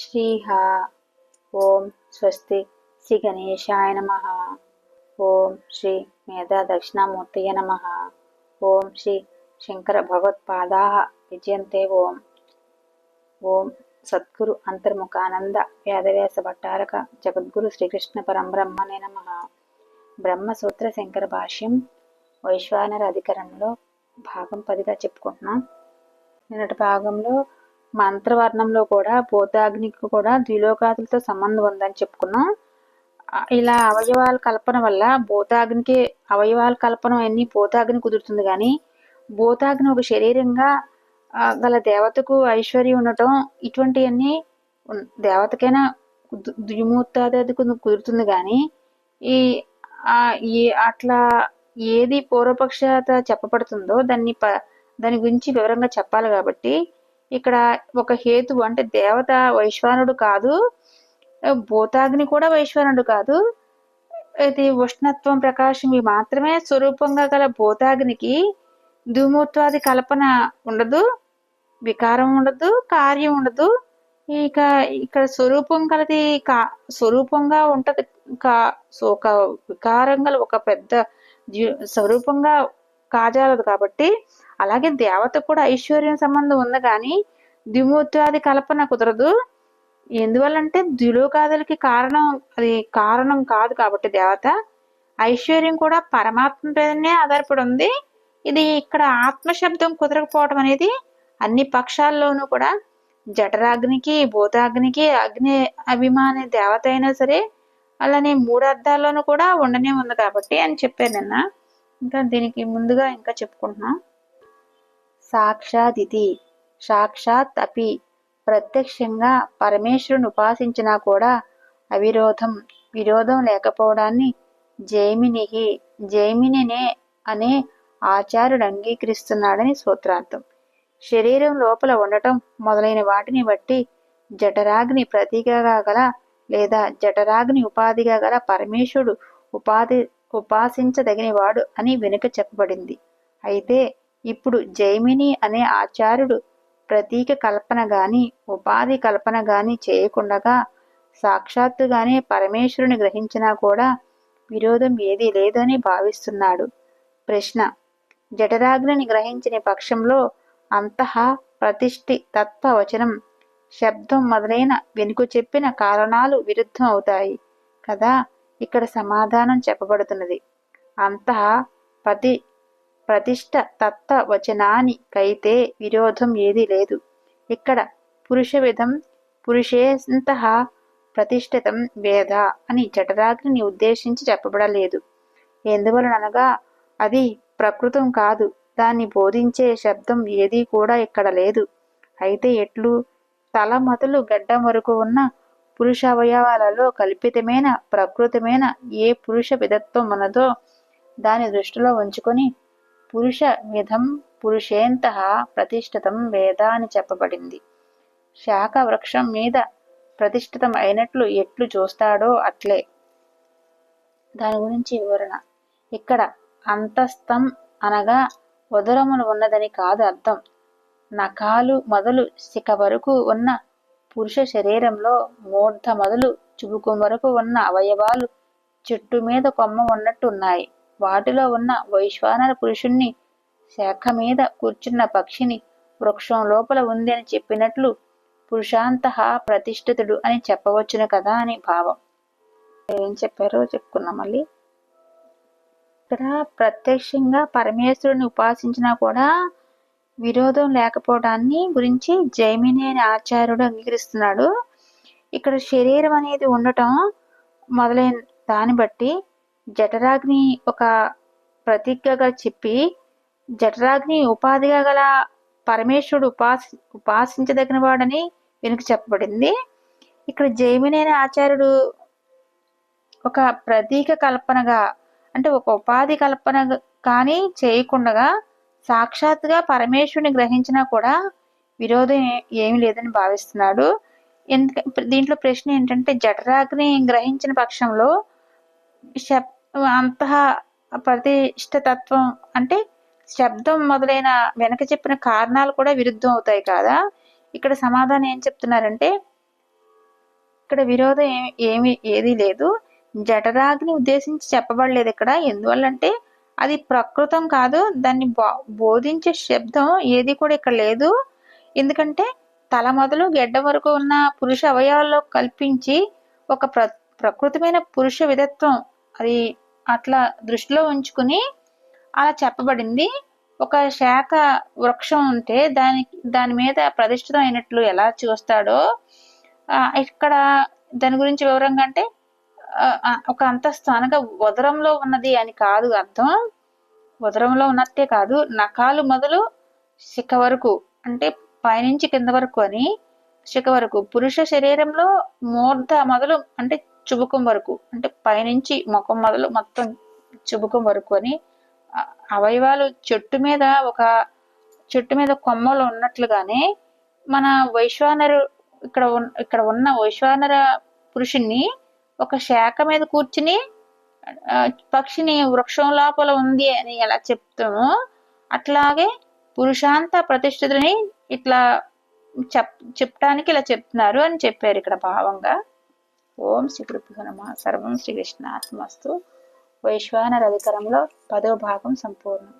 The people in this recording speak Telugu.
శ్రీహ. ఓం స్వస్తి. శ్రీ గణేశాయ నమ. ఓం శ్రీ మేధా దక్షిణామూర్తయ నమ. ఓం శ్రీ శంకర భగవత్పాదా. విజయంతే ఓం. ఓం సద్గురు అంతర్ముఖానంద వేదవ్యాస భట్టారక జగద్గురు శ్రీకృష్ణ పరంబ్రహ్మనే నమ. బ్రహ్మసూత్ర శంకర భాష్యం వైశ్వానర అధికరణలో భాగం పదిగా చెప్పుకుంటున్నాం. నిన్నటి భాగంలో మంత్రవర్ణంలో కూడా భూతాగ్నికి కూడా ద్విలోకాదులతో సంబంధం ఉందని చెప్పుకున్నాం. ఇలా అవయవాల కల్పన వల్ల భూతాగ్నికి అవయవాల కల్పన అన్ని భూతాగ్ని కుదురుతుంది కానీ భూతాగ్ని ఒక శరీరంగా గల దేవతకు ఐశ్వర్యం ఉండటం ఇటువంటివన్నీ దేవతకైనా ద్విమూర్తాదికు కుదురుతుంది కానీ ఈ ఈ అట్లా ఏది పూర్వపక్షత చెప్పబడుతుందో దాన్ని ప దాని గురించి వివరంగా చెప్పాలి కాబట్టి ఇక్కడ ఒక హేతు అంటే దేవత వైశ్వానుడు కాదు భూతాగ్ని కూడా వైశ్వానుడు కాదు. ఇది ఉష్ణత్వం ప్రకాశం ఇవి మాత్రమే స్వరూపంగా గల భూతాగ్నికి ధూమూత్వాది కల్పన ఉండదు వికారం ఉండదు కార్యం ఉండదు. ఇక ఇక్కడ స్వరూపం కలది కా స్వరూపంగా ఉంటది. కా సో ఒక వికారం గల ఒక పెద్ద జీ- స్వరూపంగా కాజాలదు కాబట్టి అలాగే దేవత కూడా ఐశ్వర్యం సంబంధం ఉంది కానీ ద్విమూర్త్యాది కల్పన కుదరదు. ఎందువల్లంటే ద్విలోకాదులకి కారణం అది కారణం కాదు కాబట్టి దేవత. ఐశ్వర్యం కూడా పరమాత్మపైనే ఆధారపడి ఉంది. ఇది ఇక్కడ ఆత్మ శబ్దం కుదరకపోవడం అనేది అన్ని పక్షాల్లోనూ కూడా జఠరాగ్నికి భూతాగ్నికి అగ్ని అభిమాని దేవత అయినా సరే అలానే మూడు అర్థాల్లోనూ కూడా ఉండనే ఉంది కాబట్టి అని చెప్పాను నిన్న. ఇంకా దీనికి ముందుగా ఇంకా చెప్పుకుంటున్నాం. సాక్షాదితి. సాక్షాత్ అపి. ప్రత్యక్షంగా పరమేశ్వరుని ఉపాసించినా కూడా అవిరోధం. విరోధం లేకపోవడాన్ని జైమినిహి. జైమినినే అనే ఆచార్యుడు అంగీకరిస్తున్నాడని సూత్రార్థం శరీరం లోపల ఉండటం మొదలైన వాటిని బట్టి జఠరాగ్ని ప్రతీకగా గల లేదా జఠరాగ్ని ఉపాధిగా గల పరమేశ్వరుడు ఉపాధి ఉపాసించదగినవాడు అని వెనుక చెప్పబడింది. అయితే ఇప్పుడు జైమిని అనే ఆచార్యుడు ప్రతీక కల్పన గాని ఉపాధి కల్పన గాని చేయకుండగా సాక్షాత్తుగానే పరమేశ్వరుని గ్రహించినా కూడా విరోధం ఏదీ లేదని భావిస్తున్నాడు. ప్రశ్న జఠరాగ్నిని గ్రహించిన పక్షంలో అంతః ప్రతిష్ఠి తత్వవచనం శబ్దం మొదలైన వెనుక చెప్పిన కారణాలు విరుద్ధం అవుతాయి కదా? ఇక్కడ సమాధానం చెప్పబడుతున్నది. అంత ప్రతి ప్రతిష్ట తత్వ వచనానికైతే విరోధం ఏదీ లేదు. ఇక్కడ పురుష విధం పురుషేంత ప్రతిష్ఠితం వేద అని జఠరాగ్ని ఉద్దేశించి చెప్పబడలేదు. ఎందువలనగా అది ప్రకృతం కాదు. దాన్ని బోధించే శబ్దం ఏదీ కూడా ఇక్కడ లేదు. అయితే ఎట్లు తల మతులు గడ్డం వరకు ఉన్న పురుష అవయవాలలో కల్పితమైన ప్రకృతమైన ఏ పురుష విధత్వం ఉన్నదో దాని దృష్టిలో ఉంచుకొని పురుష విధం పురుషేంత ప్రతిష్ఠితం వేద అని చెప్పబడింది. శాఖ వృక్షం మీద ప్రతిష్ఠితం అయినట్లు ఎట్లు చూస్తాడో అట్లే. దాని గురించి వివరణ. ఇక్కడ అంతస్థం అనగా ఉదరములు ఉన్నదని కాదు అర్థం. నఖాలు మొదలు శిఖ వరకు ఉన్న పురుష శరీరంలో మూర్ధ మొదలు చుబుకు వరకు ఉన్న అవయవాలు చెట్టు మీద కొమ్మ ఉన్నట్టు ఉన్నాయి వాటిలో ఉన్న వైశ్వానర పురుషుణ్ణి శాఖ మీద కూర్చున్న పక్షిని వృక్షం లోపల ఉంది అని చెప్పినట్లు పురుషాంత ప్రతిష్ఠితుడు అని చెప్పవచ్చును కదా అని భావం. ఏం చెప్పారో చెప్పుకున్నాం మళ్ళీ. ఇక్కడ ప్రత్యక్షంగా పరమేశ్వరుని ఉపాసించినా కూడా విరోధం లేకపోవడాన్ని గురించి జైమిని అనే ఆచార్యుడు అంగీకరిస్తున్నాడు. ఇక్కడ శరీరం అనేది ఉండటం మొదలైన దాన్ని బట్టి జఠరాగ్ని ఒక ప్రతిజ్ఞగా చెప్పి జఠరాగ్ని ఉపాధిగా గల పరమేశ్వరుడు ఉపాసి ఉపాసించదగిన వాడని వెనుక చెప్పబడింది. ఇక్కడ జైమిని అనే ఆచార్యుడు ఒక ప్రతీక కల్పనగా అంటే ఒక ఉపాధి కల్పన కానీ చేయకుండగా సాక్షాత్తుగా పరమేశ్వరుని గ్రహించినా కూడా విరోధం ఏమీ లేదని భావిస్తున్నాడు. ఎందుక దీంట్లో ప్రశ్న ఏంటంటే జఠరాగ్ని గ్రహించిన పక్షంలో శబ్ అంత ప్రతిష్టతత్వం అంటే శబ్దం మొదలైన వెనక చెప్పిన కారణాలు కూడా విరుద్ధం అవుతాయి కదా? ఇక్కడ సమాధానం ఏం చెప్తున్నారంటే ఇక్కడ విరోధం ఏమి ఏది లేదు. జఠరాగ్ని ఉద్దేశించి చెప్పబడలేదు ఇక్కడ. ఎందువల్లంటే అది ప్రకృతం కాదు దాన్ని బోధించే శబ్దం ఏది కూడా ఇక్కడ లేదు. ఎందుకంటే తల మొదలు గెడ్డ వరకు ఉన్న పురుష అవయవాల్లో కల్పించి ఒక ప్ర ప్రకృతమైన పురుష విధత్వం అది అట్లా దృష్టిలో ఉంచుకుని అలా చెప్పబడింది. ఒక శాఖ వృక్షం ఉంటే దాని దాని మీద ప్రతిష్ఠితం అయినట్లు ఎలా చూస్తాడో ఇక్కడ దాని గురించి వివరంగా అంటే ఒక అంతస్తు అనగా ఉదరంలో ఉన్నది అని కాదు అర్థం. ఉదరంలో ఉన్నట్టే కాదు. నకాలు మొదలు శిఖ వరకు అంటే పైనుంచి కింద వరకు అని శిఖ వరకు. పురుష శరీరంలో మూర్ధ మొదలు అంటే చుబుకం వరకు అంటే పైనుంచి ముఖం మొదలు మొత్తం చుబుకం వరకు అని. అవయవాలు చెట్టు మీద ఒక చెట్టు మీద కొమ్మలు ఉన్నట్లుగానే మన వైశ్వానరు ఇక్కడ ఇక్కడ ఉన్న వైశ్వానర పురుషుణ్ణి ఒక శాఖ మీద కూర్చుని పక్షిని వృక్షం లోపల ఉంది అని ఎలా చెప్తామో అట్లాగే పురుషాంత ప్రతిష్ఠితుని ఇట్లా చెప్ చెప్పడానికి ఇలా చెప్తున్నారు అని చెప్పారు ఇక్కడ భావంగా. ఓం శ్రీ గురుభ్యో నమ. సర్వం శ్రీకృష్ణ ఆత్మస్తు వైశ్వానర అధికారంలో పదో భాగం సంపూర్ణం.